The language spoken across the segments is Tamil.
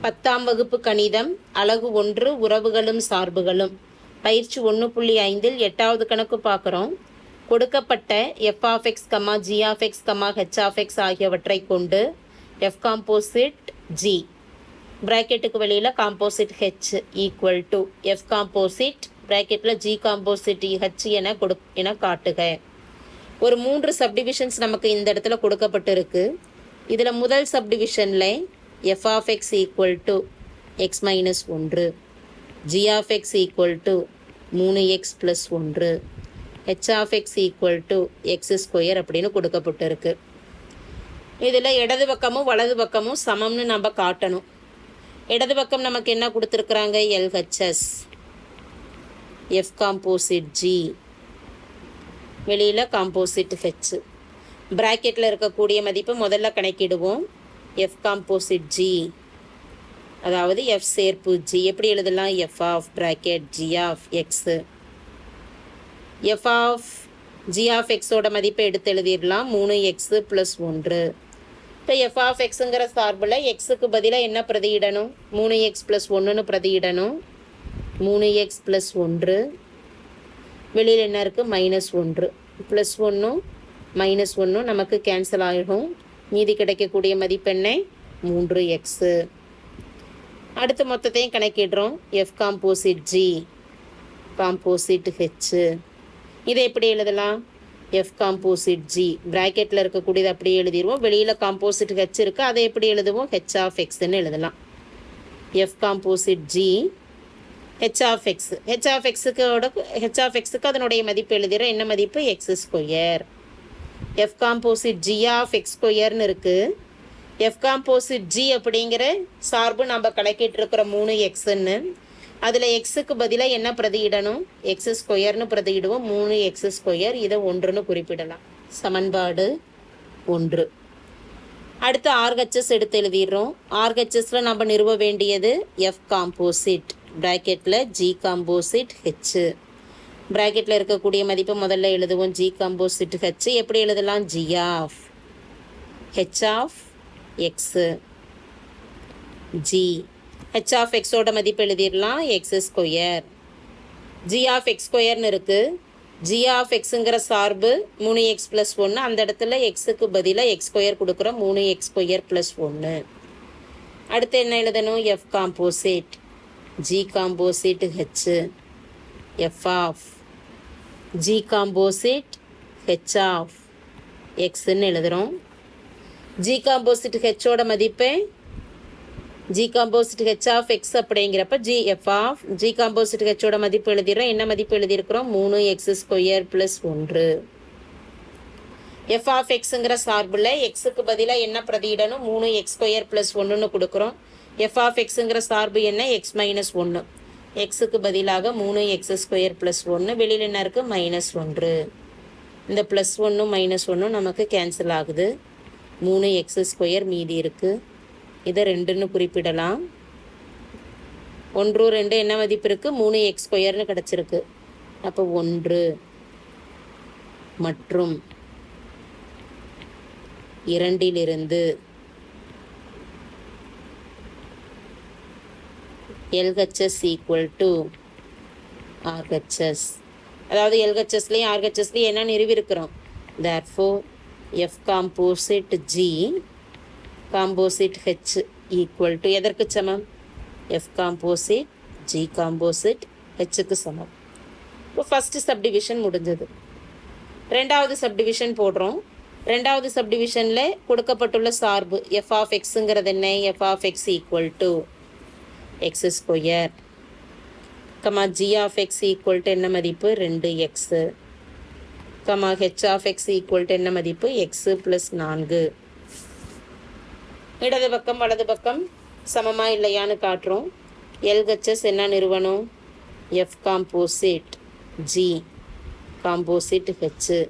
பத்தாம் வகுப்பு கணிதம் அலகு ஒன்று உறவுகளும் சார்புகளும். பயிற்சி ஒன்று புள்ளி ஐந்தில் எட்டாவது கணக்கு பார்க்குறோம். கொடுக்கப்பட்ட F of X comma G of X comma H of X ஆகியவற்றை கொண்டு எஃப் காம்போசிட் ஜி ப்ராக்கெட்டுக்கு வெளியில் composite H equal to F composite ப்ராக்கெட்டில் ஜி காம்போசிட் ஹெச் என கொடு என காட்டுக. ஒரு மூன்று சப்டிவிஷன்ஸ் நமக்கு இந்த இடத்துல கொடுக்கப்பட்டிருக்கு. இதில் முதல் சப்டிவிஷனில் F of X equal to X minus ஒன்று G of X equal to மூணு எக்ஸ் ப்ளஸ் ஒன்று H of X equal to X square அப்படின்னு கொடுக்கப்பட்டிருக்கு. இதில் இடது பக்கமும் வலது பக்கமும் சமம்னு நம்ம காட்டணும். இடது பக்கம் நமக்கு என்ன கொடுத்துருக்குறாங்க? எல்ஹெச்எஸ் எஃப் காம்போசிட் ஜி வெளியில் காம்போசிட் ஹெச் ப்ராக்கெட்டில் இருக்கக்கூடிய மதிப்பு முதல்ல கணக்கிடுவோம். எஃப் காம்போசிட் ஜி அதாவது எஃப் சேர்ப்பு ஜி எப்படி எழுதலாம்? F of bracket G of X F of G of எக்ஸோட மதிப்பை எடுத்து எழுதிடலாம். மூணு எக்ஸு ப்ளஸ் ஒன்று. இப்போ எஃப் ஆஃப் எக்ஸுங்கிற சார்பில் எக்ஸுக்கு பதிலாக என்ன பிரதியிடணும்? மூணு எக்ஸ் ப்ளஸ் ஒன்றுன்னு பிரதியிடணும். மூணு எக்ஸ் ப்ளஸ் ஒன்று. வெளியில் என்ன இருக்குது மைனஸ் ஒன்று. ப்ளஸ் ஒன்றும் மைனஸ் ஒன்றும் நமக்கு கேன்சல் ஆகிடும் மீதி கிடைக்கக்கூடிய மதிப்பெண்ணை மூன்று எக்ஸு அடுத்து மொத்தத்தையும் கணக்கிடுறோம். F composite G composite H இதை எப்படி எழுதலாம்? எஃப் காம்போசிட் ஜி ப்ராக்கெட்டில் இருக்கக்கூடியது அப்படியே எழுதிடுவோம். வெளியில் காம்போசிட் ஹெச் இருக்குது அதை எப்படி எழுதுவோம்? ஹெச் ஆஃப் எக்ஸ்ன்னு எழுதலாம். F composite G H of X H of எக்ஸுக்கோட H of எக்ஸுக்கு அதனுடைய மதிப்பு எழுதிடுறோம் என்ன மதிப்பு? X square F composite G of X ஸ்கொயர்னு இருக்குது எஃப் காம்போசிட் ஜி அப்படிங்கிற சார்பு நம்ம கணக்கிட்டு இருக்கிற மூணு எக்ஸுன்னு அதில் எக்ஸுக்கு பதிலாக என்ன பிரதியிடணும்? எக்ஸ் ஸ்கொயர்னு பிரதியிடுவோம். மூணு எக்ஸ் ஸ்கொயர் இதை ஒன்றுன்னு குறிப்பிடலாம். சமன்பாடு ஒன்று. அடுத்து ஆர்ஹெச்எஸ் எடுத்து எழுதிடுறோம். ஆர்ஹெச்எஸில் நம்ம நிறுவ வேண்டியது எஃப் காம்போசிட் ப்ராக்கெட்டில் ஜி காம்போசிட் ஹெச்சு ப்ராக்கெட்டில் இருக்கக்கூடிய மதிப்பை முதல்ல எழுதுவோம். ஜி காம்போசிட் ஹெச் எப்படி எழுதலாம்? G of H of X G H of எக்ஸோட மதிப்பு எழுதிடலாம். X square G of X ஸ்கொயர்னு இருக்குது ஜி ஆஃப் எக்ஸுங்கிற சார்பு மூணு எக்ஸ் ப்ளஸ் ஒன்று அந்த இடத்துல எக்ஸுக்கு பதிலாக எக்ஸ் ஸ்கொயர் கொடுக்குறோம். மூணு எக்ஸ் ஸ்கொயர் ப்ளஸ் ஒன்று அடுத்து என்ன எழுதணும்? F composite G composite H F of G composite H of எக்ஸ்ன்னு எழுதுகிறோம் ஜி காம்போசிட் ஹெச்சோட மதிப்பு G composite H of X அப்படிங்கிறப்ப G F of G composite ஹெச்சோட மதிப்பு எழுதிடுறோம் என்ன மதிப்பு எழுதியிருக்கிறோம்? மூணு எக்ஸ் ஸ்கொயர் ப்ளஸ் ஒன்று. எஃப் ஆஃப் எக்ஸுங்கிற சார்பில் எக்ஸுக்கு பதிலாக என்ன பிரதியிடணும்? மூணு எக்ஸ் ஸ்கொயர் ப்ளஸ் ஒன்றுன்னு கொடுக்குறோம். எஃப் ஆஃப் எக்ஸுங்கிற சார்பு என்ன? எக்ஸ் மைனஸ் ஒன்று எக்ஸுக்கு பதிலாக மூணு எக்ஸ் ஸ்கொயர் ப்ளஸ் ஒன்று வெளியில் என்ன இருக்குது மைனஸ் ஒன்று. இந்த ப்ளஸ் ஒன்றும் மைனஸ் ஒன்றும் நமக்கு கேன்சல் ஆகுது. மூணு எக்ஸ் ஸ்கொயர் மீதி இருக்குது இதை ரெண்டுன்னு குறிப்பிடலாம். ஒன்று ரெண்டு என்ன மதிப்பு இருக்குது மூணு எக்ஸ் ஸ்கொயர்னு கிடச்சிருக்கு. அப்போ ஒன்று மற்றும் இரண்டிலிருந்து எல்ஹெச்எஸ் ஈக்குவல் டு ஆர்ஹெச்எஸ் அதாவது எல்ஹெச்எஸ்லேயும் ஆர்ஹெச்எஸ்லேயும் என்ன நிறுவிருக்கிறோம் for F composite G composite H equal to எதற்கு சமம்? எஃப் காம்போசிட் ஜி காம்போசிட் ஹெச்சுக்கு சமம். இப்போ ஃபஸ்ட்டு சப்டிவிஷன் முடிஞ்சது. ரெண்டாவது சப்டிவிஷன் போடுறோம். ரெண்டாவது சப்டிவிஷனில் கொடுக்கப்பட்டுள்ள சார்பு எஃப் ஆஃப் எக்ஸுங்கிறது என்ன? F of X equal to X square comma G of X equal to என்ன மதிப்பு? ரெண்டு X comma H of X equal to என்ன மதிப்பு? எக்ஸு ப்ளஸ் நான்கு. இடது பக்கம் வலது பக்கம் சமமாக இல்லையான்னு காட்டுறோம். எல்ஹெச்எஸ் என்ன நிறுவனம்? F composite G composite H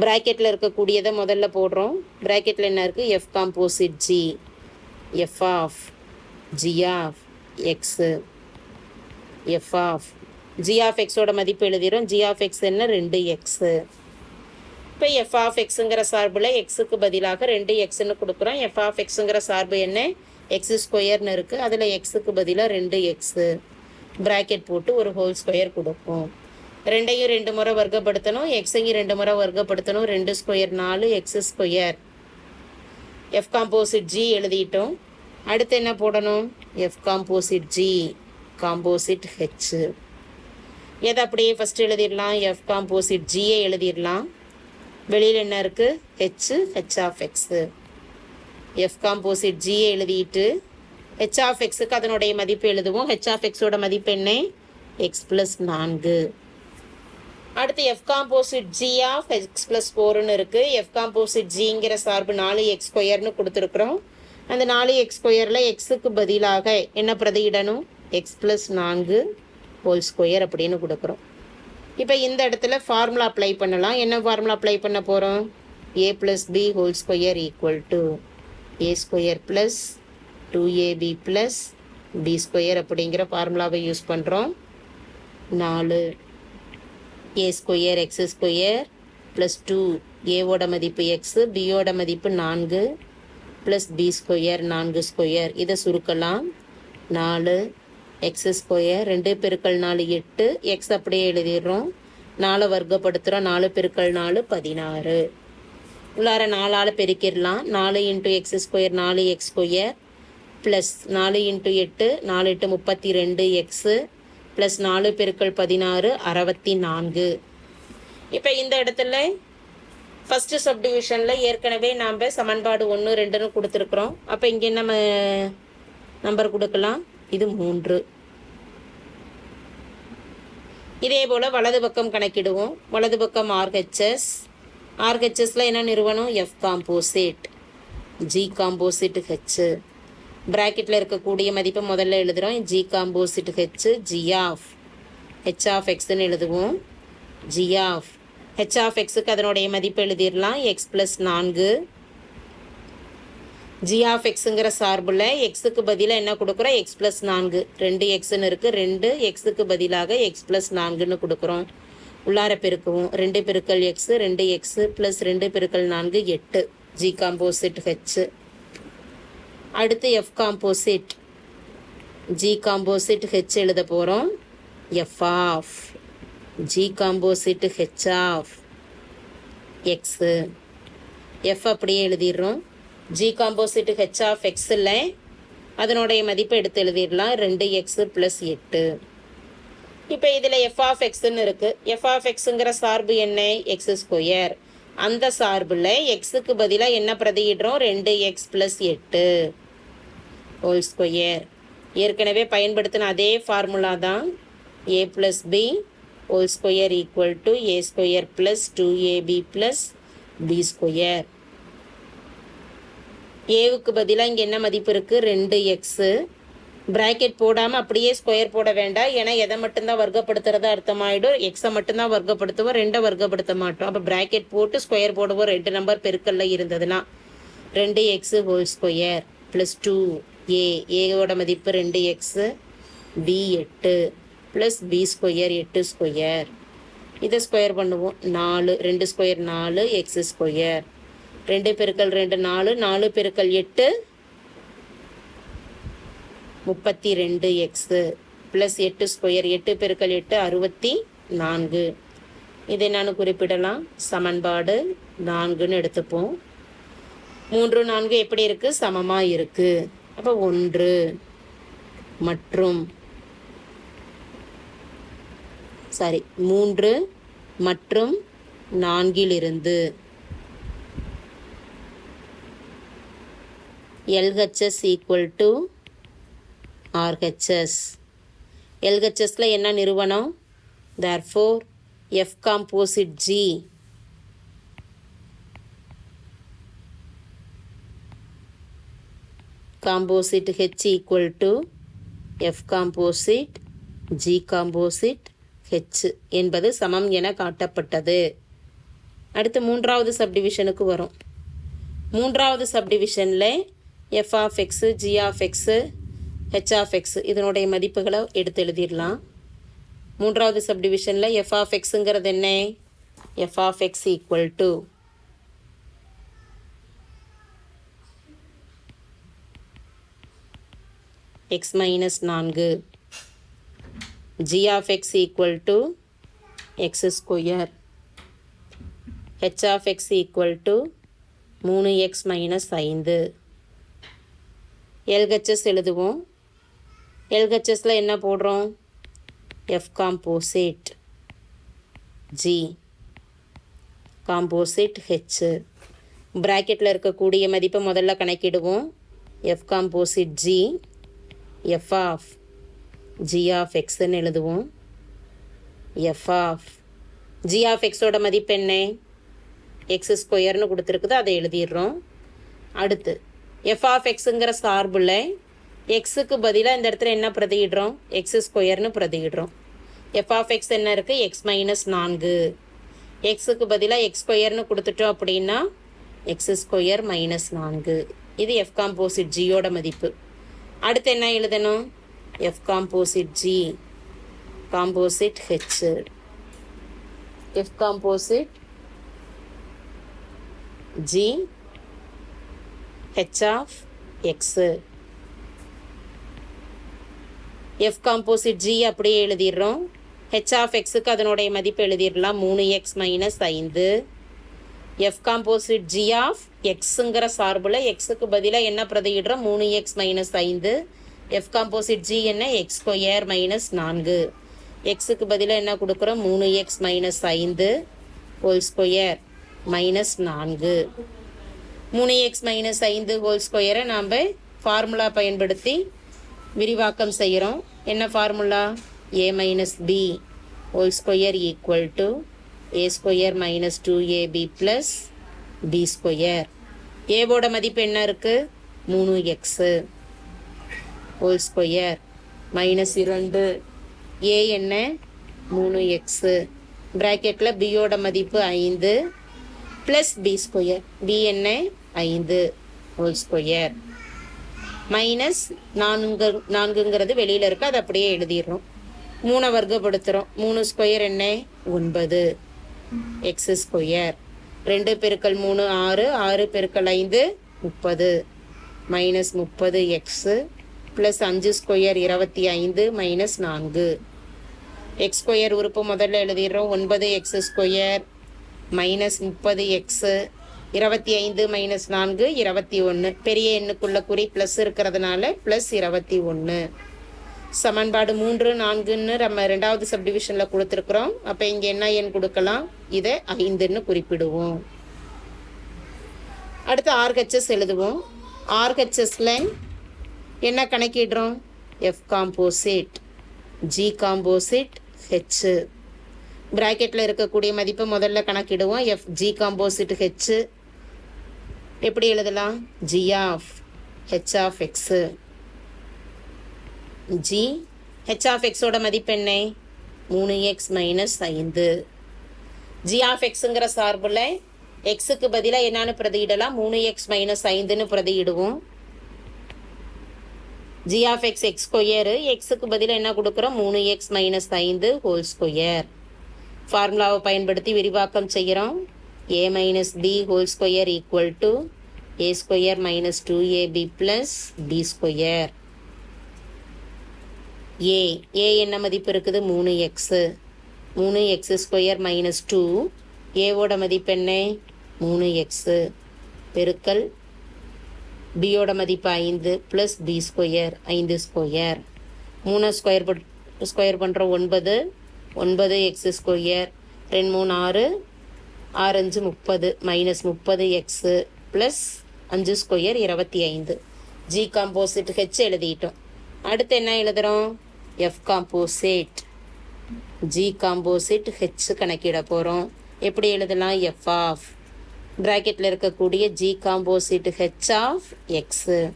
ப்ராக்கெட்டில் இருக்கக்கூடியதை முதல்ல போடுறோம். ப்ராக்கெட்டில் என்ன இருக்குது F composite G F of G of X F of G of எக்ஸோட மதிப்பு எழுதிடும் ஜி ஆஃப் எக்ஸ் என்ன? ரெண்டு எக்ஸு இப்போ எஃப் ஆஃப் எக்ஸுங்கிற சார்பில் எக்ஸுக்கு பதிலாக ரெண்டு எக்ஸ்ன்னு கொடுக்குறோம். எஃப் ஆஃப் எக்ஸுங்கிற சார்பு என்ன? எக்ஸ் ஸ்கொயர்னு இருக்குது அதில் எக்ஸுக்கு பதிலாக ரெண்டு எக்ஸு ப்ராக்கெட் போட்டு ஒரு ஹோல் ஸ்கொயர் கொடுக்கும் ரெண்டையும் ரெண்டு முறை வர்க்கப்படுத்தணும். எக்ஸையும் ரெண்டு முறை வர்க்கப்படுத்தணும். ரெண்டு ஸ்கொயர் நாலு X square F composite G எழுதிட்டோம். அடுத்து என்ன போடணும்? F composite G composite H எதை அப்படியே ஃபஸ்ட்டு எழுதிடலாம்? எஃப் காம்போசிட் ஜியை எழுதிடலாம். வெளியில் என்ன இருக்குது H H of X F composite ஜியை எழுதிட்டு ஹெச் ஆஃப் எக்ஸுக்கு அதனுடைய மதிப்பு எழுதுவோம். ஹெச் ஆஃப் எக்ஸோட மதிப்பு என்ன? எக்ஸ் ப்ளஸ் நான்கு. அடுத்து F composite G of X plus ஃபோர்னு இருக்குது எஃப் காம்போசிட் ஜிங்கிற சார்பு நாலு எக்ஸ் ஸ்கொயர்னு கொடுத்துருக்குறோம். அந்த நாலு எக்ஸ் ஸ்கொயரில் எக்ஸுக்கு பதிலாக என்ன பிரதியிடணும் எக்ஸ் ப்ளஸ் நான்கு ஹோல் ஸ்கொயர் அப்படின்னு கொடுக்குறோம். இப்போ இந்த இடத்துல ஃபார்முலா அப்ளை பண்ணலாம். என்ன ஃபார்முலா அப்ளை பண்ண போகிறோம் A plus B whole square equal to A square plus two AB plus B square அப்படிங்கிற ஃபார்முலாவை யூஸ் பண்ணுறோம் நாலு A square X square plus two ஏவோட மதிப்பு எக்ஸு பியோட மதிப்பு நான்கு ப்ளஸ் பி ஸ்கொயர் நான்கு ஸ்கொயர் இதை சுருக்கலாம். நாலு எக்ஸ் ஸ்கொயர் ரெண்டு பெருக்கள் நாலு எட்டு. எக்ஸ் அப்படியே எழுதிடுறோம். நாலு வர்க்கப்படுத்துகிறோம் நாலு பெருக்கள் நாலு பதினாறு. உள்ளார நாலால் பெருக்கிடலாம். நாலு இன்ட்டு எக்ஸ் ஸ்கொயர் நாலு எக்ஸ் ஸ்கொயர் ப்ளஸ் நாலு இன்ட்டு எட்டு நாலு எட்டு முப்பத்தி ரெண்டு எக்ஸு ப்ளஸ் நாலு பெருக்கள் பதினாறு அறுபத்தி நான்கு. இப்போ இந்த இடத்துல ஃபஸ்ட்டு சப்டிவிஷனில் ஏற்கனவே நாம் சமன்பாடு ஒன்று ரெண்டுன்னு கொடுத்துருக்குறோம். அப்போ இங்கே நம்ம நம்பர் கொடுக்கலாம். இது மூன்று. இதே போல் வலது பக்கம் கணக்கிடுவோம். வலது பக்கம் ஆர்ஹெச்எஸ் ஆர்ஹெச்எஸில் என்ன நிறுவனம்? F composite G composite H ப்ராக்கெட்டில் இருக்கக்கூடிய மதிப்பை முதல்ல எழுதுகிறோம் G composite H G of H of எக்ஸ்ன்னு எழுதுவோம். ஜி ஆஃப் ஹெச் ஆஃப் எக்ஸுக்கு அதனுடைய மதிப்பு எழுதிடலாம். எக்ஸ் ப்ளஸ் நான்கு. ஜி ஆஃப் எக்ஸுங்கிற சார்பில் எக்ஸுக்கு பதிலாக என்ன கொடுக்குறோம்? எக்ஸ் ப்ளஸ் நான்கு. ரெண்டு எக்ஸ்னு இருக்குது ரெண்டு எக்ஸுக்கு பதிலாக எக்ஸ் ப்ளஸ் நான்குன்னு கொடுக்குறோம். உள்ளார பெருக்குவோம். ரெண்டு பெருக்கல் எக்ஸு ரெண்டு எக்ஸு ப்ளஸ் ரெண்டு பெருக்கல் நான்கு எட்டு. ஜி காம்போசிட் ஹெச் அடுத்து F composite G composite H எழுத போகிறோம் F of G composite H of X F அப்படியே எழுதிடுறோம். ஜி காம்போசிட் ஹெச் ஆஃப் எக்ஸில் அதனுடைய மதிப்பை எடுத்து எழுதிடலாம். ரெண்டு எக்ஸு ப்ளஸ் எட்டு. இப்போ இதில் எஃப் ஆஃப் எக்ஸ்ன்னு இருக்குது எஃப் ஆஃப் எக்ஸுங்கிற சார்பு என்ன? எக்ஸ் ஸ்கொயர் அந்த சார்பில் எக்ஸுக்கு பதிலாக என்ன பிரதியிடுறோம்? ரெண்டு எக்ஸ் ப்ளஸ் எட்டு. ஹோல் ஸ்கொயர் ஏற்கனவே பயன்படுத்தின அதே ஃபார்முலா தான். A plus B whole square equal to A square plus two AB plus B square ஏவுக்கு பதிலாக இங்கே என்ன மதிப்பு இருக்குது ரெண்டு எக்ஸு ப்ராக்கெட் போடாமல் அப்படியே ஸ்கொயர் போட வேண்டாம். ஏன்னா எதை மட்டும்தான் வர்க்கப்படுத்துறதா அர்த்தமாயிடும். எக்ஸை மட்டும்தான் வர்க்கப்படுத்துவோம். ரெண்டை வர்க்கப்படுத்த மாட்டோம். அப்போ ப்ராக்கெட் போட்டு ஸ்கொயர் போடுவோம். ரெண்டு நம்பர் பெருக்கல்ல இருந்ததுன்னா ரெண்டு X whole square plus two A ஏவோட மதிப்பு ரெண்டு எக்ஸு பி எட்டு. ப்ளஸ் பி ஸ்கொயர் எட்டு ஸ்கொயர் இதை ஸ்கொயர் பண்ணுவோம். நாலு ரெண்டு ஸ்கொயர் நாலு எக்ஸ் ஸ்கொயர் ரெண்டு பெருக்கல் ரெண்டு நாலு நாலு பெருக்கல் எட்டு முப்பத்தி ரெண்டு எக்ஸு ப்ளஸ் எட்டு ஸ்கொயர் எட்டு பெருக்கல் எட்டு அறுபத்தி நான்கு இதை நான் குறிப்பிடலாம். சமன்பாடு நான்குன்னு எடுத்துப்போம். மூன்று நான்கு எப்படி இருக்குது சமமாக இருக்குது அப்போ ஒன்று. மற்றும் சாரி மூன்று மற்றும் நான்கிலிருந்து எல்ஹெச்எஸ் ஈக்குவல் டு ஆர்ஹெச்எஸ் எல்ஹெச்எஸில் என்ன நிறுவனம் therefore F composite G composite H equal to F composite, G composite, H என்பது சமம் என காட்டப்பட்டது. அடுத்து மூன்றாவது சப்டிவிஷனுக்கு வரும். மூன்றாவது சப்டிவிஷனில் F of X G of X H of X இதனுடைய மதிப்புகளை எடுத்து எழுதிடலாம். மூன்றாவது சப்டிவிஷனில் எஃப் ஆஃப் எக்ஸுங்கிறது என்ன? F of X equal to X minus நான்கு. G of X equal to X square H of X equal to மூணு எக்ஸ் மைனஸ் ஐந்து. எல்ஹெச்எஸ் எழுதுவோம். எல்ஹெச்எஸில் என்ன போடுறோம்? F composite G composite H ப்ராக்கெட்டில் இருக்கக்கூடிய மதிப்பை முதல்ல கணக்கிடுவோம். F composite G F of G of எக்ஸ்ன்னு எழுதுவோம். எஃப் ஆஃப் ஜி ஆஃப் எக்ஸோட மதிப்பு என்ன? எக்ஸ் ஸ்கொயர்னு கொடுத்துருக்குது அதை எழுதிடுறோம். அடுத்து எஃப் ஆஃப் எக்ஸுங்கிற சார்பில் எக்ஸுக்கு பதிலாக இந்த இடத்துல என்ன பிரதியிடுறோம்? எக்ஸ் ஸ்கொயர்னு பிரதியிடுறோம். எஃப் ஆஃப் எக்ஸ் என்ன இருக்குது எக்ஸ் மைனஸ் நான்கு. எக்ஸுக்கு பதிலாக எக்ஸ் ஸ்கொயர்னு கொடுத்துட்டோம் அப்படின்னா எக்ஸ் ஸ்கொயர் மைனஸ் நான்கு. இது எஃப் காம்போசிட் ஜியோட மதிப்பு. அடுத்து என்ன எழுதணும்? F composite G composite H F composite G H of X F composite G அப்படியே எழுதிடுறோம். ஹெச் ஆஃப் எக்ஸுக்கு அதனுடைய மதிப்பு எழுதிடலாம். மூணு எக்ஸ் மைனஸ் ஐந்து. எஃப் காம்போசிட் ஜி ஆஃப் எக்ஸுங்கிற சார்பில் எக்ஸுக்கு பதிலாக என்ன பிரதியிடுறோம்? மூணு எக்ஸ் மைனஸ் ஐந்து. எஃப் காம்போசிட் ஜி என்ன? எக்ஸ் ஸ்கொயர் மைனஸ் நான்கு. எக்ஸுக்கு பதிலாக என்ன கொடுக்குறோம்? மூணு எக்ஸ் மைனஸ் ஐந்து ஹோல் ஸ்கொயர் மைனஸ் நான்கு. மூணு எக்ஸ் மைனஸ் ஐந்து ஹோல் ஸ்கொயரை நாம் ஃபார்முலா பயன்படுத்தி விரிவாக்கம் செய்கிறோம். என்ன formula A minus B whole square equal to A square minus two AB plus B square ஏவோட மதிப்பு என்ன இருக்குது மூணு எக்ஸு ஹோல் ஸ்கொயர் மைனஸ் இரண்டு. ஏ என்ன? மூணு எக்ஸு ப்ராக்கெட்டில் பியோட மதிப்பு ஐந்து. ப்ளஸ் பி ஸ்கொயர் பி என்ன? ஐந்து. ஹோல் ஸ்கொயர் மைனஸ் நான்கு நான்குங்கிறது வெளியில் இருக்குது அதை அப்படியே எழுதிடுறோம். மூணை வர்க்கப்படுத்துகிறோம் மூணு ஸ்கொயர் என்ன? ஒன்பது. எக்ஸ் ஸ்கொயர் ரெண்டு பெருக்கள் மூணு ஆறு. ஆறு பெருக்கல் ஐந்து முப்பது. மைனஸ் முப்பது எக்ஸு ப்ளஸ் அஞ்சு ஸ்கொயர் இருபத்தி ஐந்து மைனஸ் நான்கு. எக்ஸ் ஸ்கொயர் உறுப்பு முதல்ல எழுதிடுறோம். ஒன்பது எக்ஸ் ஸ்கொயர் மைனஸ் முப்பது எக்ஸு இருபத்தி ஐந்து மைனஸ் நான்கு இருபத்தி ஒன்று பெரிய எண்ணுக்குள்ள குறி ப்ளஸ் இருக்கிறதுனால ப்ளஸ் இருபத்தி ஒன்று சமன்பாடு மூன்று நான்குன்னு நம்ம ரெண்டாவது சப்டிவிஷனில் கொடுத்துருக்குறோம். அப்போ இங்கே என்ன எண் கொடுக்கலாம்? இதை ஐந்துன்னு குறிப்பிடுவோம். அடுத்து ஆர்ஹெச்எஸ் எழுதுவோம். ஆர்ஹெச்எஸில் என்ன கணக்கிடுறோம்? F composite G composite H ப்ராக்கெட்டில் இருக்கக்கூடிய மதிப்பை முதல்ல கணக்கிடுவோம். எஃப் ஜி காம்போசிட் ஹெச் எப்படி எழுதலாம்? G of H of X G H of எக்ஸோட மதிப்பு என்ன? மூணு எக்ஸ் மைனஸ் ஐந்து. ஜி ஆஃப் எக்ஸுங்கிற சார்பில் எக்ஸுக்கு பதிலாக என்னன்னு பிரதியிடலாம். மூணு எக்ஸ் மைனஸ் ஐந்துன்னு பிரதியிடுவோம். G of X X square எக்ஸுக்கு பதிலாக என்ன கொடுக்குறோம்? மூணு எக்ஸ் மைனஸ் ஐந்து ஹோல் ஸ்கொயர் ஃபார்முலாவை பயன்படுத்தி விரிவாக்கம் செய்கிறோம். A minus B whole square equal to A square minus two AB plus B square A A என்ன மதிப்பு இருக்குது? மூணு எக்ஸு மூணு எக்ஸ் ஸ்கொயர் மைனஸ் டூ ஏவோட மதிப்பு என்ன? மூணு எக்ஸு பெருக்கல் பியோட மதிப்பு ஐந்து ப்ளஸ் பி ஸ்கொயர் ஐந்து ஸ்கொயர் மூணு ஸ்கொயர் பட் ஸ்கொயர் பண்ணுறோம் ஒன்பது ஒன்பது எக்ஸ் ஸ்கொயர் ரெண்டு மூணு ஆறு ஆறு அஞ்சு முப்பது மைனஸ் முப்பது எக்ஸு ப்ளஸ் அஞ்சு ஸ்கொயர் இருபத்தி ஐந்து. ஜி காம்போசிட் ஹெச் எழுதிட்டோம். அடுத்து என்ன எழுதுகிறோம் F composite G composite H கணக்கிட போகிறோம் எப்படி எழுதலாம்? எஃப் ஆஃப் ப்ராக்கெட்டில் இருக்கக்கூடிய G composite H of X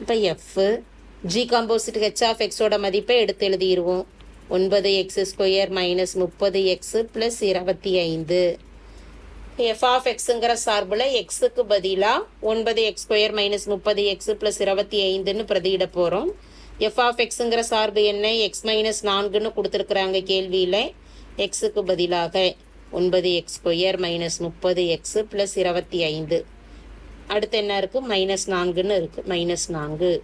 இப்போ F G composite H of எக்ஸோட மதிப்பை எடுத்து எழுதிடுவோம் ஒன்பது எக்ஸ் ஸ்கொயர் மைனஸ் முப்பது எக்ஸு ப்ளஸ் இருபத்தி ஐந்து. எஃப் ஆஃப் எக்ஸுங்கிற சார்பில் எக்ஸுக்கு பதிலாக ஒன்பது எக்ஸ் ஸ்கொயர் மைனஸ் முப்பது எக்ஸ் ப்ளஸ் இருபத்தி ஐந்துன்னு பிரதியிட போகிறோம் எஃப் ஆஃப் எக்ஸுங்கிற சார்பு என்ன? எக்ஸ் மைனஸ் நான்குன்னு கொடுத்துருக்குறாங்க கேள்வியில். எக்ஸுக்கு பதிலாக. ஒன்பது எக்ஸ் ஸ்கொயர் மைனஸ் முப்பது எக்ஸு ப்ளஸ் இருபத்தி ஐந்து. அடுத்து என்ன இருக்குது மைனஸ் நான்குன்னு இருக்குது மைனஸ் நான்கு.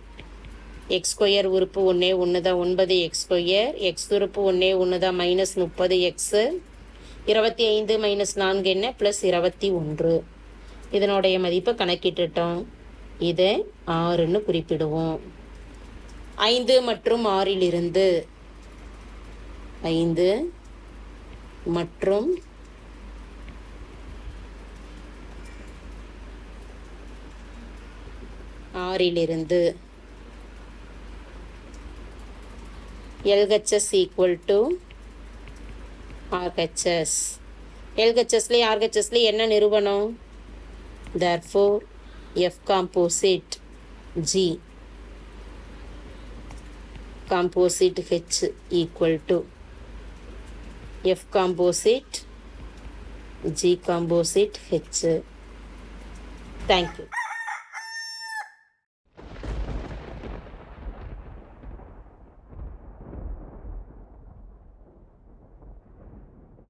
எக்ஸ் ஸ்கொயர் உறுப்பு ஒன்றே ஒன்று தான் ஒன்பது எக்ஸ் ஸ்கொயர் எக்ஸ் உறுப்பு ஒன்றே ஒன்று தான் மைனஸ் முப்பது எக்ஸு இருபத்தி ஐந்து மைனஸ் நான்கு என்ன? ப்ளஸ் இருபத்தி ஒன்று. இதனுடைய மதிப்பை கணக்கிட்டுட்டோம். இதை ஆறுன்னு குறிப்பிடுவோம். ஐந்து மற்றும் ஆறிலிருந்து ஐந்து மற்றும் ஆறிலிருந்து எல்ஹெச்எஸ் ஈக்குவல் டு ஆர்ஹெச்எஸ் எல்ஹெச்எஸ்லேயும் ஆர்ஹெச்எஸ்லேயும் என்ன நிறுவனம் therefore F composite G composite H equal to F composite G composite H thank you